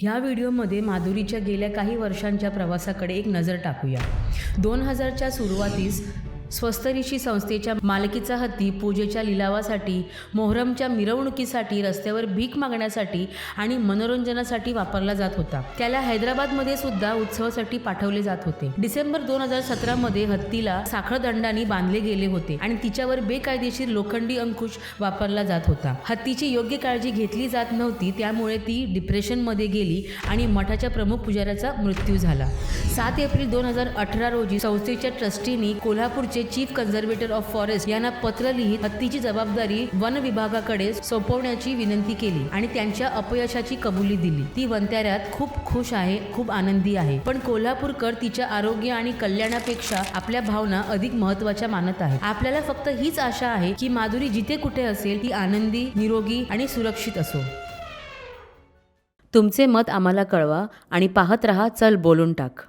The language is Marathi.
ह्या व्हिडिओमध्ये माधुरीच्या गेल्या काही वर्षांच्या प्रवासाकडे एक नजर टाकूया. दोन हजारच्या सुरुवातीस स्वस्तरीशी संस्थेच्या मालकीचा हत्ती पूजेच्या लिलावासाठी मोहरमच्या मिरवणुकीसाठी रस्त्यावर भीक मागण्यासाठी आणि मनोरंजनासाठी वापरला जात होता. त्याला हैदराबादमध्ये सुद्धा उत्सवासाठी पाठवले जात होते. डिसेंबर दोन हजार सतरामध्ये हत्तीला साखळदंडाने बांधले गेले होते आणि तिच्यावर बेकायदेशीर लोखंडी अंकुश वापरला जात होता. हत्तीची योग्य काळजी घेतली जात नव्हती त्यामुळे ती डिप्रेशनमध्ये गेली आणि मठाच्या प्रमुख पुजाऱ्याचा मृत्यू झाला. सात एप्रिल दोन हजार अठरा रोजी संस्थेच्या ट्रस्टीनी कोल्हापूरचे चीफ कन्झर्वेटर ऑफ फॉरेस्ट यांना पत्र लिहित हत्तीची जबाबदारी वन विभागाकडे सोपवण्याची विनंती केली आणि त्यांच्या अपयशाची कबुली दिली. ती वंत्याऱ्यात खूप खुश आहे खूप आनंदी आहे. पण कोल्हापूरकर तिच्या आरोग्य आणि कल्याणापेक्षा आपल्या भावना अधिक महत्त्वाच्या मानत आहे आपल्याला फक्त हीच आशा आहे की माधुरी जिथे कुठे असेल ती आनंदी निरोगी आणि सुरक्षित असो. तुमचे मत आम्हाला कळवा आणि पाहत रहा चल बोलून टाक.